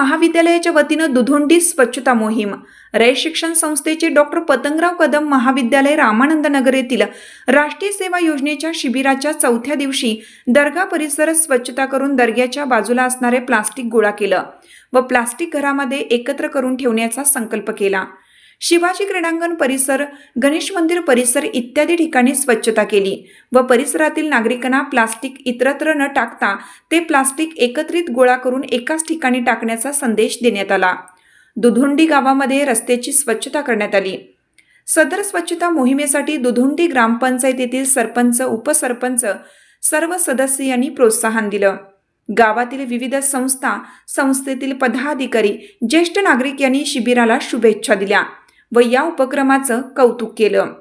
महाविद्यालयाच्या वतीनं दुधोंडी स्वच्छता मोहीम. रय शिक्षण संस्थेचे डॉक्टर पतंगराव कदम महाविद्यालय रामानंद नगर येथील राष्ट्रीय सेवा योजनेच्या शिबिराच्या चौथ्या दिवशी दर्गा परिसर स्वच्छता करून दर्ग्याच्या बाजूला असणारे प्लास्टिक गोळा केलं व प्लास्टिक घरामध्ये एकत्र करून ठेवण्याचा संकल्प केला. शिवाजी क्रीडांगण परिसर गणेश मंदिर परिसर इत्यादी ठिकाणी स्वच्छता केली व परिसरातील नागरिकांना प्लास्टिक इतरत्र न टाकता ते प्लास्टिक एकत्रित गोळा करून एकाच ठिकाणी टाकण्याचा संदेश देण्यात आला. दुधोंडी गावामध्ये रस्त्याची स्वच्छता करण्यात आली. सदर स्वच्छता मोहिमेसाठी दुधोंडी ग्रामपंचायतीतील सरपंच उपसरपंच सर्व सदस्य यांनी प्रोत्साहन दिलं. गावातील विविध संस्था संस्थेतील पदाधिकारी ज्येष्ठ नागरिक यांनी शिबिराला शुभेच्छा दिल्या. व या उपक्रमाचं कौतुक केलं.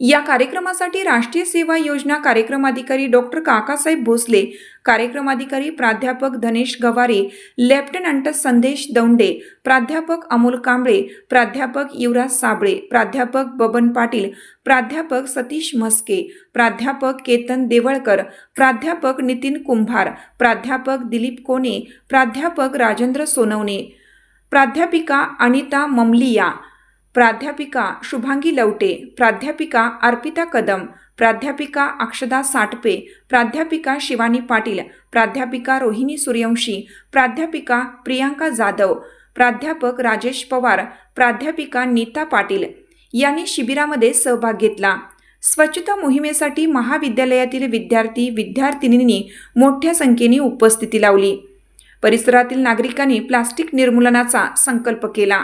या कार्यक्रमासाठी राष्ट्रीय सेवा योजना कार्यक्रमाधिकारी डॉक्टर काकासाहेब भोसले कार्यक्रमाधिकारी प्राध्यापक धनेश गवारे लेफ्टनंट संदेश दौंडे प्राध्यापक अमोल कांबळे प्राध्यापक युवराज साबळे प्राध्यापक बबन पाटील प्राध्यापक सतीश म्हस्के प्राध्यापक केतन देवळकर प्राध्यापक नितीन कुंभार प्राध्यापक दिलीप कोने प्राध्यापक राजेंद्र सोनवणे प्राध्यापिका अनिता ममलिया प्राध्यापिका शुभांगी लवटे प्राध्यापिका अर्पिता कदम प्राध्यापिका अक्षदा साटपे प्राध्यापिका शिवानी पाटील प्राध्यापिका रोहिणी सूर्यवंशी प्राध्यापिका प्रियांका जाधव प्राध्यापक राजेश पवार प्राध्यापिका नीता पाटील यांनी शिबिरामध्ये सहभाग घेतला. स्वच्छता मोहिमेसाठी महाविद्यालयातील विद्यार्थी विद्यार्थिनींनी मोठ्या संख्येने उपस्थिती लावली. परिसरातील नागरिकांनी प्लास्टिक निर्मूलनाचा संकल्प केला.